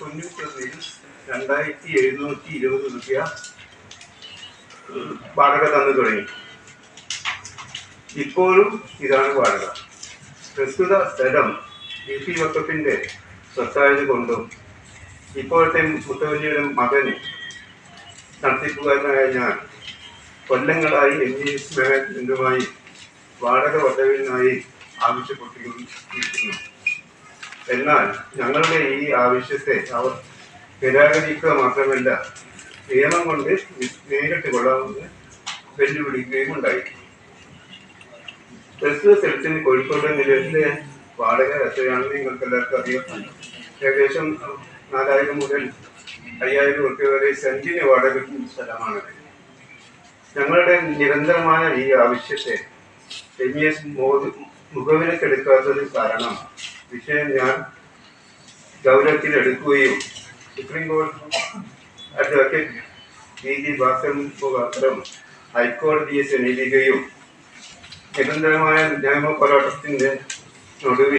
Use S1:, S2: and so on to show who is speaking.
S1: തൊണ്ണൂറ്റൊന്നിൽ രണ്ടായിരത്തി എഴുന്നൂറ്റി ഇരുപത് രൂപ വാടക തന്നു തുടങ്ങി. ഇപ്പോഴും ഇതാണ് വാടക. പ്രസ്തുത സ്ഥലം ഇ പി വക്കപ്പിന്റെ സ്വത്തായത് കൊണ്ടും ഇപ്പോഴത്തെ മുത്തവല്ലിയുടെ മകന് നടത്തിപ്പുകാരനായ ഞാൻ കൊല്ലങ്ങളായി എം ജി എസ് മാനേജ്മെന്റുമായി വാടക വധവിനായി ആവശ്യപ്പെട്ടിരിക്കുന്നു. എന്നാൽ ഞങ്ങളുടെ ഈ ആവശ്യത്തെ അവർ നിരാകരിക്കുക മാത്രമല്ല നിയമം കൊണ്ട് നേരിട്ട് കൊള്ളാമെന്ന് വെല്ലുവിളിക്കുകയും ഉണ്ടായി. ബസ് സ്ഥലത്തിന് കോഴിക്കോട് നിലവിലെ വാടക എത്രയാണെന്ന് നിങ്ങൾക്ക് എല്ലാവർക്കും അറിയാം. ഏകദേശം നാലായിരം മുതൽ അയ്യായിരം റുപ്യ വരെ സെന്റിന് വാടക കിട്ടുന്ന സ്ഥലമാണത്. ഞങ്ങളുടെ നിരന്തരമായ ഈ ആവശ്യത്തെ എം എസ് മുഖവിലക്കെടുക്കാത്തത് കാരണം വിഷയം ഞാൻ ഗൗരവത്തിലെടുക്കുകയും സുപ്രീം കോടതി അഡ്വക്കേറ്റ് വി ജി മുഖാന്തരം ഹൈക്കോടതിയെ സമീപിക്കുകയും നിരന്തരമായ നിയമ പോരാട്ടത്തിന്റെ ഒടുവിൽ